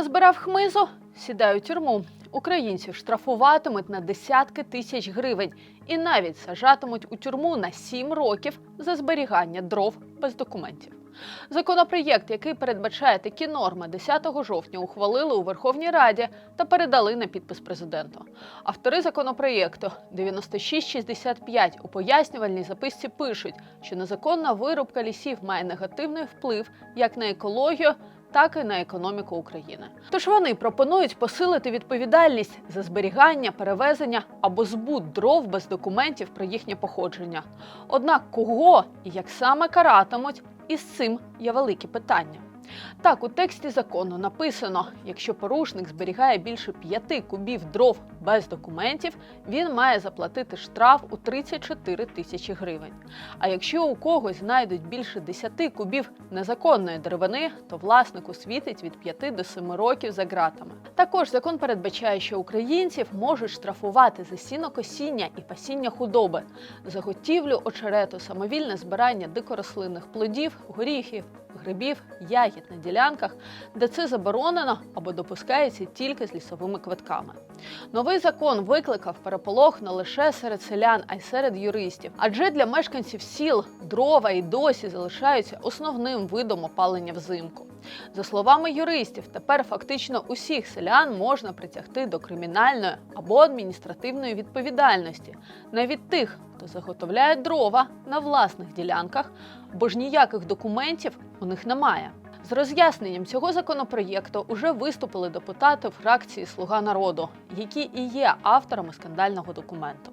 назбирав хмизу, сідає у тюрму. Українців штрафуватимуть на десятки тисяч гривень і навіть сажатимуть у тюрму на 7 років за зберігання дров без документів. Законопроєкт, який передбачає такі норми, 10 жовтня ухвалили у Верховній Раді та передали на підпис президенту. Автори законопроєкту 9665 у пояснювальній записці пишуть, що незаконна вирубка лісів має негативний вплив як на екологію, так і на економіку України. Тож вони пропонують посилити відповідальність за зберігання, перевезення або збут дров без документів про їхнє походження. Однак кого і як саме каратимуть, із цим є великі питання. Так, у тексті закону написано: якщо порушник зберігає більше 5 кубів дров без документів, він має заплатити штраф у 34 тисячі гривень. А якщо у когось знайдуть більше 10 кубів незаконної деревини, то власнику світить від 5 до 7 років за ґратами. Також закон передбачає, що українців можуть штрафувати за сінокосіння і пасіння худоби, заготівлю очерету, самовільне збирання дикорослинних плодів, горіхів, грибів, ягід на ділянках, де це заборонено або допускається тільки з лісовими квитками. Новий закон викликав переполох не лише серед селян, а й серед юристів. Адже для мешканців сіл дрова і досі залишаються основним видом опалення взимку. За словами юристів, тепер фактично усіх селян можна притягти до кримінальної або адміністративної відповідальності, навіть тих, хто заготовляє дрова на власних ділянках, бо ж ніяких документів у них немає. З роз'ясненням цього законопроєкту уже виступили депутати фракції Слуга народу, які і є авторами скандального документу.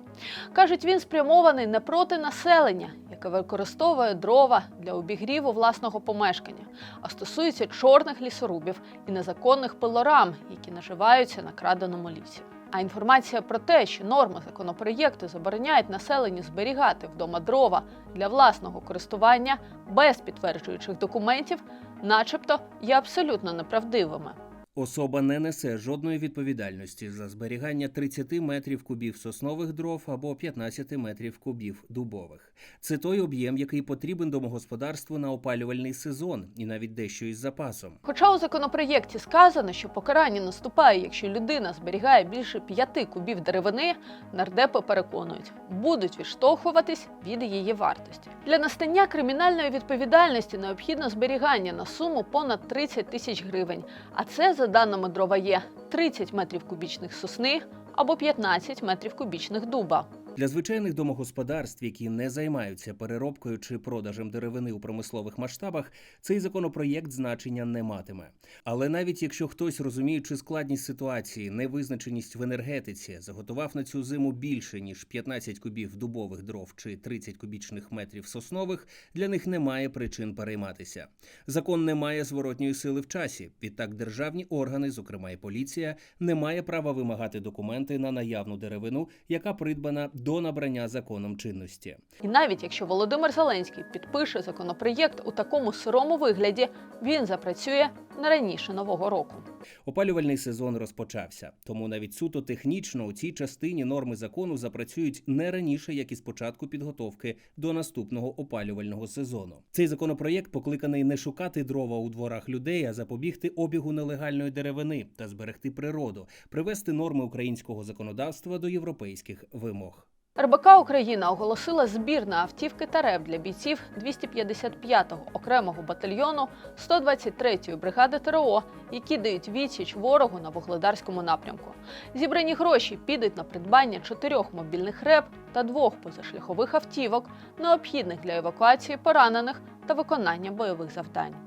Кажуть, він спрямований не проти населення, яке використовує дрова для обігріву власного помешкання, а стосується чорних лісорубів і незаконних пилорам, які наживаються на краденому лісі. А інформація про те, що норми законопроєкту забороняють населенню зберігати вдома дрова для власного користування без підтверджуючих документів, начебто є абсолютно неправдивими. Особа не несе жодної відповідальності за зберігання 30 метрів кубів соснових дров або 15 метрів кубів дубових. Це той об'єм, який потрібен домогосподарству на опалювальний сезон, і навіть дещо із запасом. Хоча у законопроєкті сказано, що покарання наступає, якщо людина зберігає більше 5 кубів деревини, нардепи переконують, будуть відштовхуватись від її вартості. Для настання кримінальної відповідальності необхідно зберігання на суму понад 30 тисяч гривень. А це, за даними дрова, є 30 метрів кубічних сосни або 15 метрів кубічних дуба. Для звичайних домогосподарств, які не займаються переробкою чи продажем деревини у промислових масштабах, цей законопроєкт значення не матиме. Але навіть якщо хтось, розуміючи складність ситуації, невизначеність в енергетиці, заготував на цю зиму більше ніж 15 кубів дубових дров чи 30 кубічних метрів соснових, для них немає причин перейматися. Закон не має зворотньої сили в часі. Відтак державні органи, зокрема і поліція, не має права вимагати документи на наявну деревину, яка придбана до набрання законом чинності. І навіть якщо Володимир Зеленський підпише законопроєкт у такому сирому вигляді, він запрацює не раніше нового року. Опалювальний сезон розпочався, тому навіть суто технічно у цій частині норми закону запрацюють не раніше, як і з початку підготовки до наступного опалювального сезону. Цей законопроєкт покликаний не шукати дрова у дворах людей, а запобігти обігу нелегальної деревини та зберегти природу, привести норми українського законодавства до європейських вимог. РБК Україна оголосила збір на автівки та РЕБ для бійців 255-го окремого батальйону 123-ї бригади ТРО, які дають відсіч ворогу на вугледарському напрямку. Зібрані гроші підуть на придбання чотирьох мобільних РЕБ та двох позашляхових автівок, необхідних для евакуації поранених та виконання бойових завдань.